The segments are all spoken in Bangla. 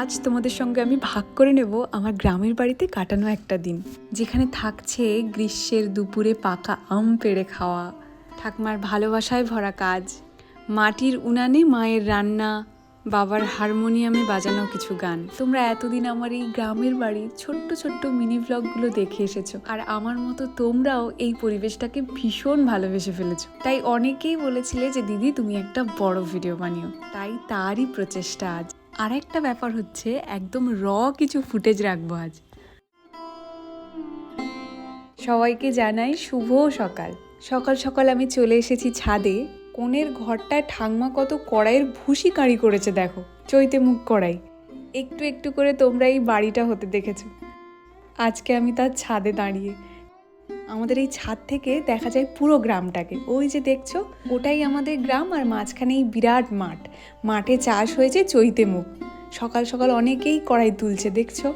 আজ তোমাদের সঙ্গে আমি ভাগ করে নেব আমার গ্রামের বাড়িতে কাটানো একটা দিন, যেখানে থাকছে গ্রীষ্মের দুপুরে পাকা আম পেড়ে খাওয়া। ঠাকমার ভালোবাসায় ভরা কাজ, মাটির উনানে মায়ের রান্না, বাবার হারমোনিয়ামে বাজানো কিছু গান। তোমরা এতদিন আমার এই গ্রামের বাড়ির ছোট্ট ছোট্ট মিনি ব্লগগুলো দেখে এসেছ, আর আমার মতো তোমরাও এই পরিবেশটাকে ভীষণ ভালোবেসে ফেলেছো। তাই অনেকেই বলেছিলে যে, দিদি, তুমি একটা বড় ভিডিও বানিও। তাই তারই প্রচেষ্টা আজ। আর একটা ব্যাপার হচ্ছে, একদম র কিছু ফুটেজ রাখব আজ। সবাইকে জানাই শুভ সকাল। সকাল সকাল আমি চলে এসেছি ছাদে। কোণের ঘরটায় ঠাংমা কত কড়াইয়ের ভুসি কাঁড়ি করেছে দেখো, চৈতে মুখ কড়াই। একটু একটু করে তোমরা এই বাড়িটা হতে দেখেছ। আজকে আমি তার ছাদে দাঁড়িয়ে আমাদের এই ছাদ থেকে দেখা যায় পুরো গ্রামটাকে। ওই যে দেখছ, ওটাই আমাদের গ্রাম আর মাঝখানে এই বিরাট মাঠ। মাঠে চাষ হয়েছে চৈতে মুখ। সকাল সকাল অনেকেই কড়াই তুলছে, দেখছ?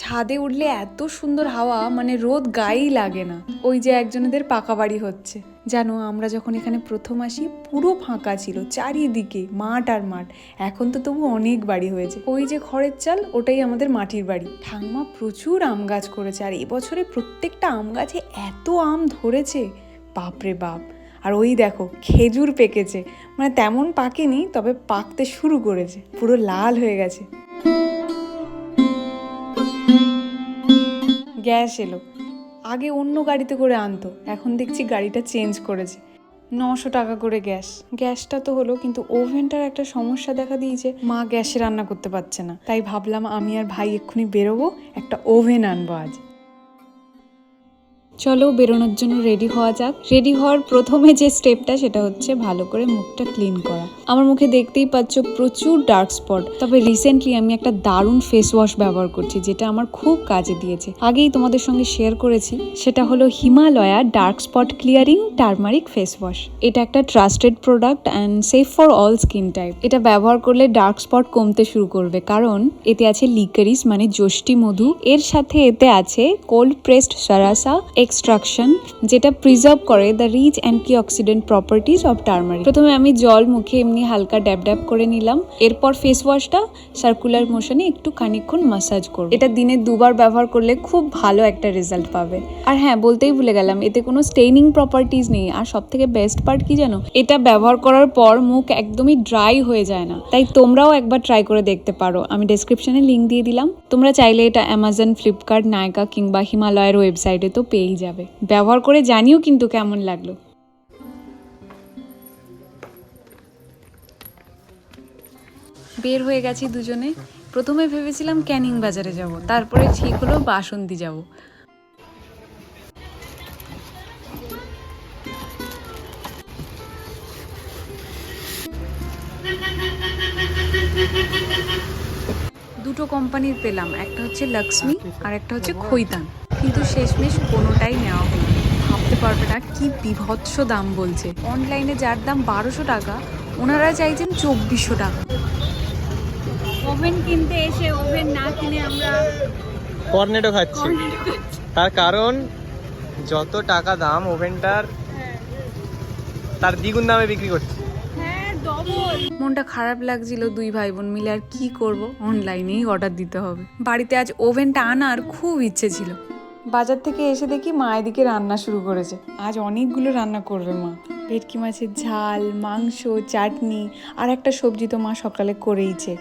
ছাদে উঠলে এত সুন্দর হাওয়া মানে রোদ গায়েই লাগে না। ওই যে একজনেদের পাকা বাড়ি হচ্ছে। জানো, আমরা যখন এখানে প্রথম আসি, পুরো ফাঁকা ছিল, চারিদিকে মাঠ আর মাঠ। এখন তো তবু অনেক বাড়ি হয়েছে। ওই যে খড়ের চাল, ওটাই আমাদের মাটির বাড়ি। ঠাংমা প্রচুর আম গাছ করেছে, আর এবছরে প্রত্যেকটা আম গাছে এত আম ধরেছে। বাপরে বাপ! আর ওই দেখো, খেজুর পেকেছে। মানে তেমন পাকেনি, তবে পাকতে শুরু করেছে। পুরো লাল হয়ে গেছে। গ্যাস এলো। আগে অন্য গাড়িতে করে আনতো, এখন দেখছি গাড়িটা চেঞ্জ করেছে। নশো টাকা করে গ্যাস। গ্যাসটা তো হলো, কিন্তু ওভেনটার একটা সমস্যা দেখা দিয়েছে। মা গ্যাসে রান্না করতে পারছে না। তাই ভাবলাম আমি আর ভাই এক্ষুনি বেরোবো, একটা ওভেন আনব আজ। চলো বেরোনোর জন্য রেডি হওয়া যাক। রেডি হওয়ার প্রথমে যে স্টেপটা সেটা হচ্ছে ভালো করে মুখটা ক্লিন করা। আমার মুখে দেখতেই পাচ্ছ প্রচুর ডার্ক স্পট তবে রিসেন্টলি আমি একটা দারুণ ফেস ওয়াশ ব্যবহার করছি, যেটা আমার খুব কাজে দিয়েছে। আগেই তোমাদের সঙ্গে শেয়ার করেছি, সেটা হলো Himalaya dark spot clearing turmeric face wash এটা একটা trusted product and safe for all skin type এটা ব্যবহার করলে ডার্ক স্পট কমতে শুরু করবে, কারণ এতে আছে লিকারিস মানে যষ্টি মধু। এর সাথে এতে আছে কোল্ড প্রেসড সারাসা এক্সট্রাকশন যেটা প্রিজার্ভ করে the rich antioxidant properties of turmeric প্রথমে আমি জল মুখে এমনি হালকা ড্যাব ড্যাব করে নিলাম। এরপর ফেস ওয়াশটা সার্কুলার মোশনে একটু খানিকক্ষণ মাসাজ করব। এটা দিনে দুবার ব্যবহার করলে খুব ভালো একটা রেজাল্ট পাবে। আর হ্যাঁ বলতেই ভুলে গেলাম, এতে কোনো স্টেনিং প্রপার্টিজ নেই। আর সব থেকে বেস্ট পার্ট কি জানো? এটা ব্যবহার করার পর মুখ একদমই ড্রাই হয়ে যায় না। তাই তোমরাও একবার ট্রাই করে দেখতে পারো। আমি ডেসক্রিপশনে লিঙ্ক দিয়ে দিলাম। তোমরা চাইলে এটা অ্যামাজন ফ্লিপকার্ট নায়কা কিংবা হিমালয়ের ওয়েবসাইটে তো পেয়েই যাবে। ব্যবহার করে জানিও কিন্তু কেমন লাগল। বের হয়ে গেছি দুজনে। প্রথমে ভেবেছিলাম ক্যানিং বাজারে যাব, তারপরে ঠিক হলো বাসন্তী যাব। দুটো কোম্পানির পেলাম, একটা হচ্ছে লক্ষ্মী আর একটা হচ্ছে খৈতান। কিন্তু শেষমেশ কোনোটাই নেওয়া হলো ভাবতে পারবে না কি বিভৎস দাম বলছে। অনলাইনে যার দাম বারোশো টাকা ওনারা চাইছেন চব্বিশশো টাকা। ওভেন কিনতে এসে ওভেন না কিনে আমরা কর্নেটো খাচ্ছি। তার কারণ যত টাকা দাম ওভেনটার তার দ্বিগুণ দামে বিক্রি করছে। মনটা খারাপ লাগছিল দুই ভাই বোন মিলে আর কি করব? অনলাইনেই অর্ডার দিতে হবে। বাড়িতে আজ ওভেনটা আনার খুব ইচ্ছে ছিল। বাজার থেকে এসে দেখি মা এদিকে রান্না শুরু করেছে। আজ অনেকগুলো রান্না করবে মা। ভেটকি মাছের ঝাল মাংস চাটনি আর একটা সবজি তো মা সকালে করেইছে।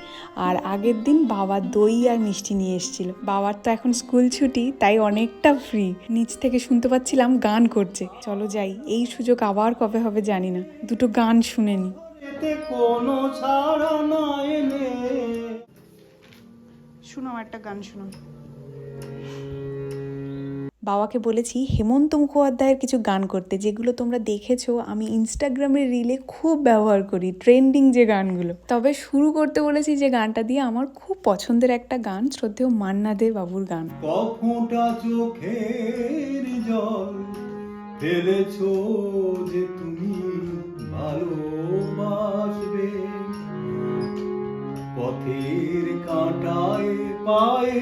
আর আগের দিন বাবা দই আর মিষ্টি নিয়ে এসেছিল। বাবার তো এখন স্কুল ছুটি তাই অনেকটা ফ্রি নিচ থেকে শুনতে পাচ্ছিলাম গান করছে। চলো যাই এই সুযোগ আবার কবে হবে জানি না। দুটো গান শুনে নি। এতে কোনো ছাড়া নয় নে শোনাও একটা গান শোনাও বাবাকে বলেছি, হেমন্ত মুখোপাধ্যায়ের কিছু গান করতে, যেগুলো তোমরা দেখেছ, আমি ইনস্টাগ্রামের রিলে খুব ব্যবহার করি ট্রেন্ডিং যে গানগুলো। তবে শুরু করতে বলেছি যে গানটা দিয়ে আমার খুব পছন্দের একটা গান, শ্রদ্ধেয় মান্না দে বাবুর গান। পথের কাঁটায় পায়ে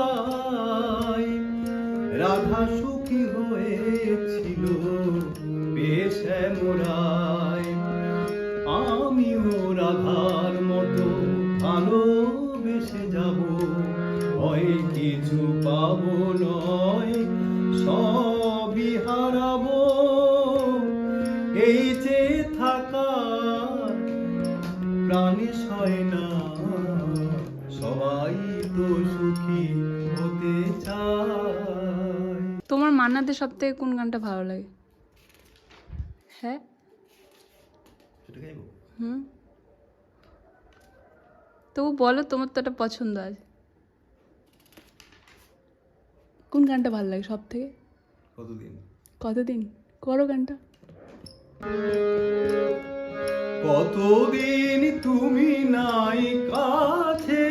বেশ মোরায় আমিও রাধার মতো ভালোবেসে যাব। হয় কিছু পাবো নয়, সবই হারাবো। এই যে থাকার প্রাণে সয় না, সবাই তো সুখী হতে চায়। তোমার মান্নাতে সব থেকে কোন গানটা ভালো লাগে? হ্যাঁ সেটা হুম। তবু বলো তোমার তো একটা পছন্দ আছে। কোন গানটা ভালো লাগে সব থেকে কতদিন? কতদিন? করো গানটা। কতদিন তুমি নাই কাছে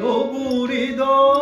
তবু হৃদয়ের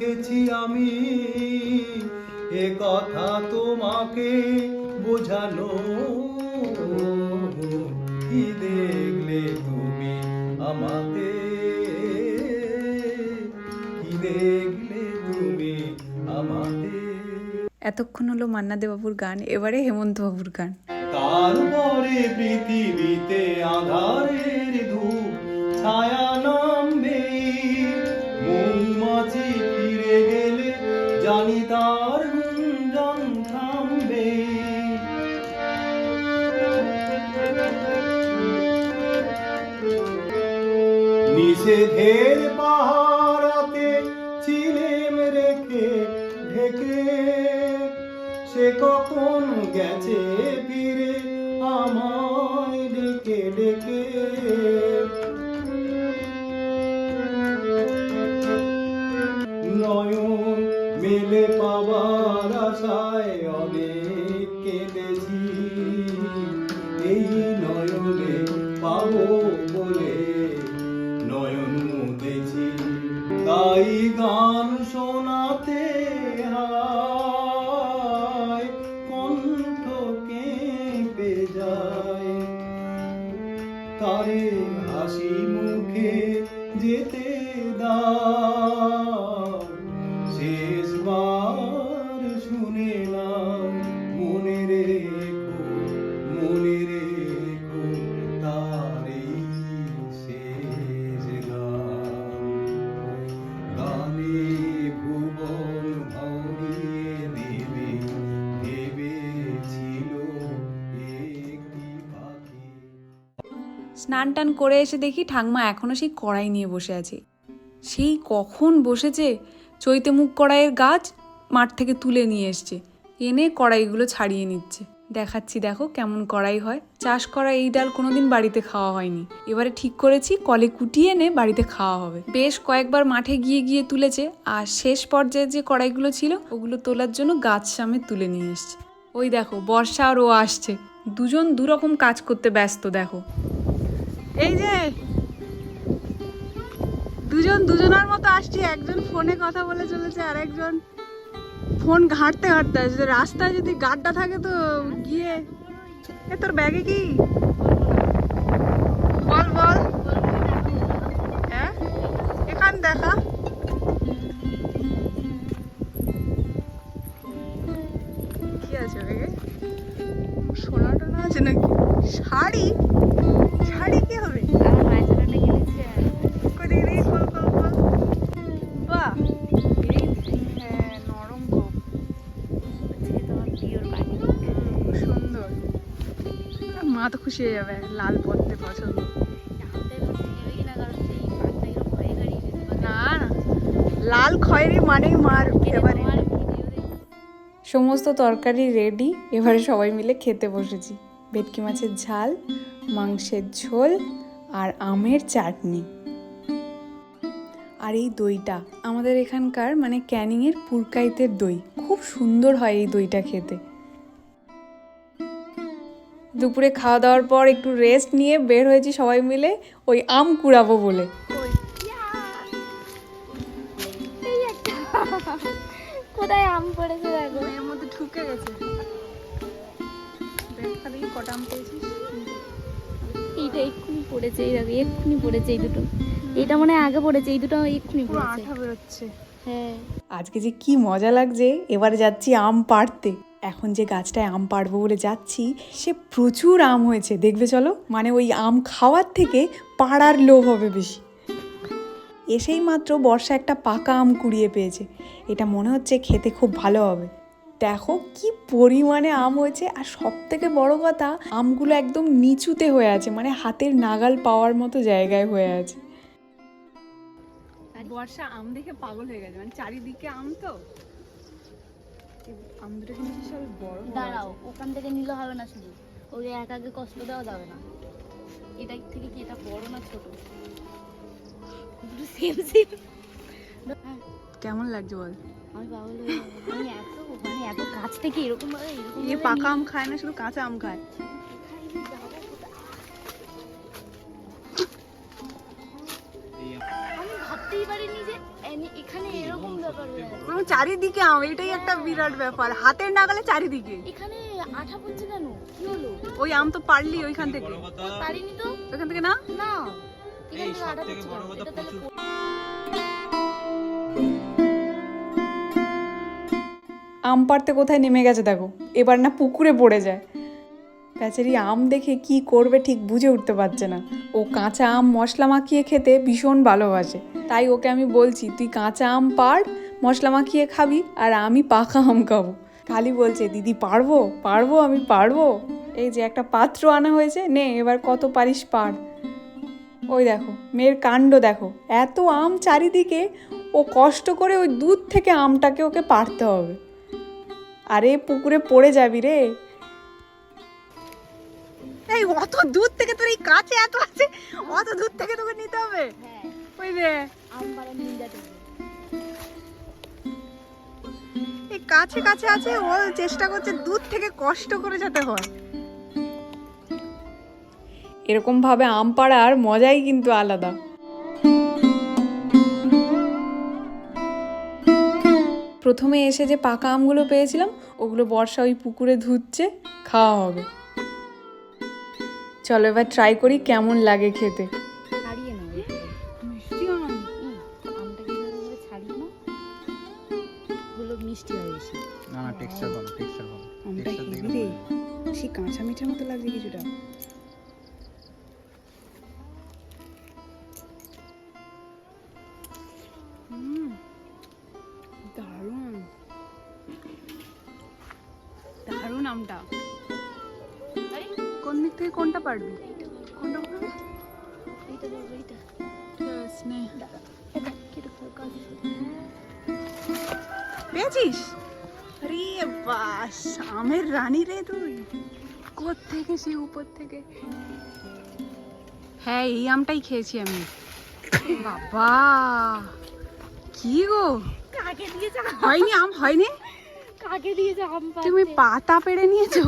দেখেছি আমি। এ কথা তোমাকে বোঝানো কি দেখলে তুমি আমাতে কি দেখলে তুমি আমাতে এতক্ষণ হলো মান্না দেবাবুর গান এবারে হেমন্ত বাবুর গান। তারপরে পৃথিবীতে আধারের ধূপ ছায়া নামবে মৌমাছি তার গুঞ্জন থামবে। নিষেধের পাহারাতে চিলেম রেখে ঢেকে। সে কখন গেছে ফিরে আমায় ডেকে ডেকে। নয়ন মেলে পাবার আশায় অনেক কেঁদেছি। এই নয়নে পাবো বলে নয়ন মুদেছি তাই গান শোনাতে স্নান টান করে এসে দেখি ঠাকমা এখনও সেই কড়াই নিয়ে বসে আছে। সেই কখন বসেছে? চৈতে মুখ কড়াইয়ের গাছ মাঠ থেকে তুলে নিয়ে এসছে। এনে কড়াইগুলো ছাড়িয়ে নিচ্ছে। দেখাচ্ছি, দেখো কেমন কড়াই হয়। চাষ করা এই ডাল কোনোদিন বাড়িতে খাওয়া হয়নি। এবারে ঠিক করেছি, কলে কুটিয়ে এনে বাড়িতে খাওয়া হবে। বেশ কয়েকবার মাঠে গিয়ে গিয়ে তুলেছে। আর শেষ পর্যায়ে যে কড়াইগুলো ছিল, ওগুলো তোলার জন্য গাছ সামনে তুলে নিয়ে এসছে। ওই দেখো, বর্ষা আর ও আসছে। দুজন দুরকম কাজ করতে ব্যস্ত, দেখো। এই যে, দুজন দুজনের মতো আসছে। একজন ফোনে কথা বলে চলেছে আর একজন ফোন ঘাঁটতে ঘাঁটতে আসছে। রাস্তায় যদি গাড্ডা থাকে তো গিয়ে এ, তোর ব্যাগে কি? খুশি হয়ে যাবে, লাল পড়তে পছন্দ। না লাল খয়েরি মানেই মার এবারে সমস্ত তরকারি রেডি এবারে সবাই মিলে খেতে বসেছি। ভেটকি মাছের ঝাল, মাংসের ঝোল আর আমের চাটনি। আর এই দইটা, আমাদের এখানকার মানে ক্যানিংয়ের পুরকাইতের দই, খুব সুন্দর হয় এই দইটা খেতে। দুপুরে খাওয়া দাওয়ার পর একটু রেস্ট নিয়ে বের হয়েছি সবাই মিলে ওই আম কুড়াবো বলে। কোথায় আম পড়েছে দেখো? এর মধ্যে ঢুকে গেছে। দেখা দেখি কটা আম পেয়েছিস। এইটা এক্ষুনি পড়েছে এই দেখো এক্ষুনি পড়েছে এই দুটো। এটা মনে হয় আগে পড়েছে এই দুটো এক্ষুনি পুরো পড়েছে। আঠা বেরোচ্ছে। হ্যাঁ। আজকে যে কি মজা লাগছে এবার যাচ্ছি আম পাড়তে। এখন যে গাছটায় আম পাড়বো বলে যাচ্ছি, সে প্রচুর আম হয়েছে। দেখবে চলো? মানে ওই আম খাওয়ার থেকে পাড়ার লোভ হবে বেশি। এসেই মাত্র বর্ষা একটা পাকা আম কুড়িয়ে পেয়েছে। এটা মনে হচ্ছে খেতে খুব ভালো হবে। দেখো কি পরিমাণে আম হয়েছে। আর সব থেকে বড় কথা, আমগুলো একদম নিচুতে হয়ে আছে। মানে হাতের নাগাল পাওয়ার মতো জায়গায় হয়ে আছে। বর্ষা আম দেখে পাগল হয়ে গেছে। মানে চারিদিকে আম তো? আম দুটো কিন্তু বিশাল বড় দাঁড়াও ওখান থেকে নিলে হবে না শুধু। ওই এক আগে কষ্ট দেওয়া যাবে না। এটা থেকে কি এটা বড় না ছোট? সেম সেম কেমন লাগছে বল? আমি পাগল আমি এত মানে এত কাছ থেকে এরকম এরকম এ পাকা আম খায় না শুধু কাঁচা আম খায়। আমি ভাবতেই পারিনি যে এখানে এরকম পুরো চারিদিকে আম এটাই একটা বিরাট ব্যাপার। হাতের নাগালে চারিদিকে। এখানে আঠা পড়ছে কেন? কি হলো? ওই আম তো পারলি ওইখান থেকে। পারিনি তো? ওইখান থেকে না? না। আঠা পড়ছে কেন? এটা আম পাড়তে কোথায় নেমে গেছে দেখো। এবার না পুকুরে পড়ে যায়। বেচারি আম দেখে কি করবে ঠিক বুঝে উঠতে পারছে না। ও কাঁচা আম মশলা মাখিয়ে খেতে ভীষণ ভালোবাসে। তাই ওকে আমি বলছি, তুই কাঁচা আম পাড়, মশলা মাখিয়ে খাবি আর আমি পাকা আম খাব। খালি বলছে, দিদি, পারব পারব, আমি পারব। এই যে একটা পাত্র আনা হয়েছে, নে, এবার কত পারিস পার ওই দেখো, মেয়ের কাণ্ড দেখো। এত আম চারিদিকে, ও কষ্ট করে ওই দুধ থেকে আমটাকে ওকে পারতে হবে। আরে, পুকুরে পড়ে যাবি রে। এই অত দূর থেকে তোর এই কাছে এত আছে অত দূর থেকে তোকে নিতে হবে। হ্যাঁ। ওই রে এই কাছে কাছে আছে ও চেষ্টা করছে দূর থেকে কষ্ট করে যেতে হয়। এরকম ভাবে আম পাড়ার মজাই কিন্তু আলাদা। প্রথমে এসে যে পাকা আমগুলো পেয়েছিলাম ওগুলো বর্ষা ওই পুকুরে ধুচ্ছে খাওয়া হবে। চলো এবার ট্রাই করি কেমন লাগে খেতে। ছাড়িয়ে নাও এরপরে। মিষ্টি হয় না? না টেক্সচার ভালো টেক্সচার ভালো। আমটা হেভি। রে সেই কাঁচা মিঠার মতো লাগছে কিছুটা। পেয়েছিস আরে বাস আমের রানী রে তুই। থেকে সে উপর থেকে? হ্যাঁ এই আমটাই খেয়েছি আমি। বাবা কি গো? কাকে দিয়েছে হয়নি আম হয়নি? কাকে দিয়েছে আম তুমি পাতা পেড়ে নিয়েছো?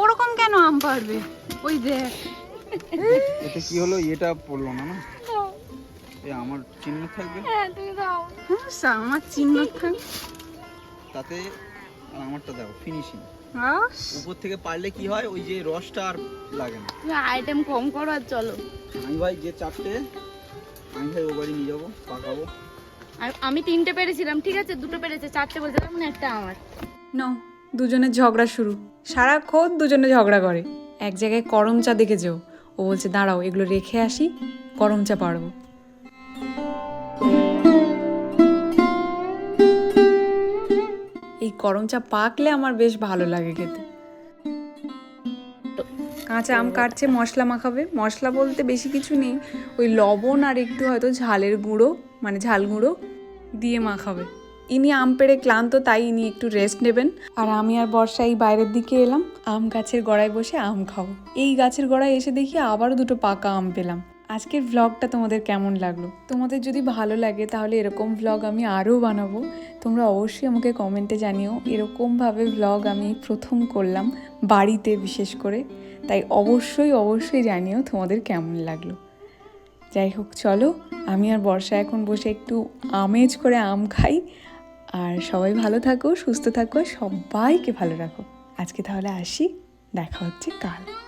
ওরকম কেন আম পারবে ওই দেখ। এতে কি হলো? এটা পড়ল না না? এ আমার চিহ্ন থাকবে? হ্যাঁ তুমি দাও। হ্যাঁ, আমার চিহ্ন থাক- তাতে আর আমারটা দাও ফিনিশিং উপর থেকে পারলে কি হয়? ওই যে রসটা আর লাগে না। তুমি আইটেম কম করো আর চলো। আমি ভাই যে চারটে আমি ভাই ও বাড়ি নিয়ে যাব পাকাবো। আর আমি তিনটে পেরেছিলাম ঠিক আছে? দুটো পেরেছে চারটে বলছিলাম না একটা আমার। নাও দুজনের ঝগড়া শুরু। সারাক্ষণ দুজনে ঝগড়া করে। এক জায়গায় করম চা দেখেছ। ও বলছে দাঁড়াও এগুলো রেখে আসি করম চা পারব। করম চা পাকলে আমার বেশ ভালো লাগে খেতে। কাঁচা আম কাটছে, মশলা মাখাবে। মশলা বলতে বেশি কিছু নেই। ওই লবণ আর একটু হয়তো ঝালের গুঁড়ো মানে ঝাল গুঁড়ো দিয়ে মাখাবে। ইনি আম পেড়ে ক্লান্ত, তাই ইনি একটু রেস্ট নেবেন। আর আমি আর বর্ষা এই বাইরের দিকে এলাম। আম গাছের গোড়ায় বসে আম খাব। এই গাছের গোড়ায় এসে দেখি আবারও দুটো পাকা আম পেলাম। আজকের ভ্লগটা তোমাদের কেমন লাগল? তোমাদের যদি ভালো লাগে, তাহলে এরকম ভ্লগ আমি আরও বানাবো। তোমরা অবশ্যই আমাকে কমেন্টে জানিও। এরকমভাবে ভ্লগ আমি প্রথম করলাম বাড়িতে বিশেষ করে। তাই অবশ্যই অবশ্যই জানিও তোমাদের কেমন লাগল। যাই হোক, চলো, আমি আর বর্ষা এখন বসে একটু আমেজ করে আম খাই। আর সবাই ভালো থাকো, সুস্থ থাকো সবাইকে ভালো রাখো। আজকে তাহলে আসি, দেখা হচ্ছে কাল।